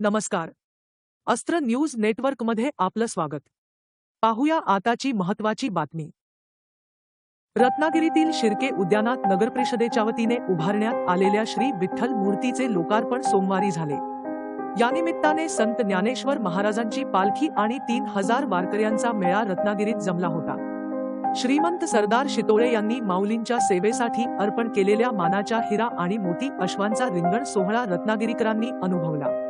नमस्कार. अस्त्र न्यूज नेटवर्कमध्ये आपलं स्वागत. पाहूया आताची महत्वाची बातमी. रत्नागिरीतील शिर्के उद्यानात नगरपरिषदेच्या वतीने उभारण्यात आलेल्या श्री विठ्ठल मूर्तीचे लोकार्पण सोमवारी झाले. यानिमित्ताने संत ज्ञानेश्वर महाराजांची पालखी आणि तीन हजार वारकऱ्यांचा मेळा रत्नागिरीत जमला होता. श्रीमंत सरदार शितोळे यांनी माऊलींच्या सेवेसाठी अर्पण केलेल्या मानाच्या हिरा आणि मोती अश्वांचा रिंगण सोहळा रत्नागिरीकरांनी अनुभवला.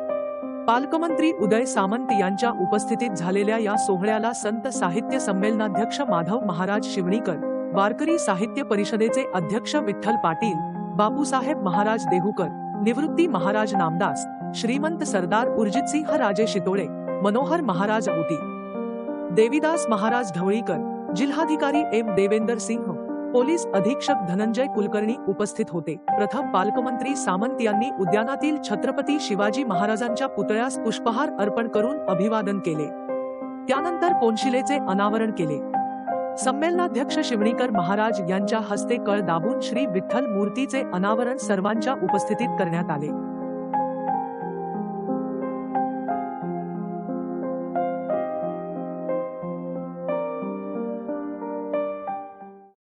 पालकमंत्री उदय सामंत यांच्या उपस्थितीत झालेल्या या सोहळ्याला संत साहित्य संमेलनाध्यक्ष माधव महाराज शिवणीकर वारकरी साहित्य परिषदेचे अध्यक्ष विठ्ठल पाटील बापूसाहेब महाराज देहूकर निवृत्ती महाराज नामदास श्रीमंत सरदार उर्जितसिंह राजे शितोळे मनोहर महाराज औती देविदास महाराज ढवळीकर जिल्हाधिकारी एम देवेंदर सिंह पोलीस अधीक्षक धनंजय कुलकर्णी उपस्थित होते. प्रथम पालकमंत्री सामंत यांनी उद्यानातील छत्रपती शिवाजी महाराजांच्या पुतळ्यास पुष्पहार अर्पण करून अभिवादन केले. त्यानंतर कोनशिलेचे अनावरण केले. संमेलनाध्यक्ष शिवणीकर महाराज यांच्या हस्ते कळ दाबून श्री विठ्ठल मूर्तीचे अनावरण सर्वांच्या उपस्थितीत करण्यात आले.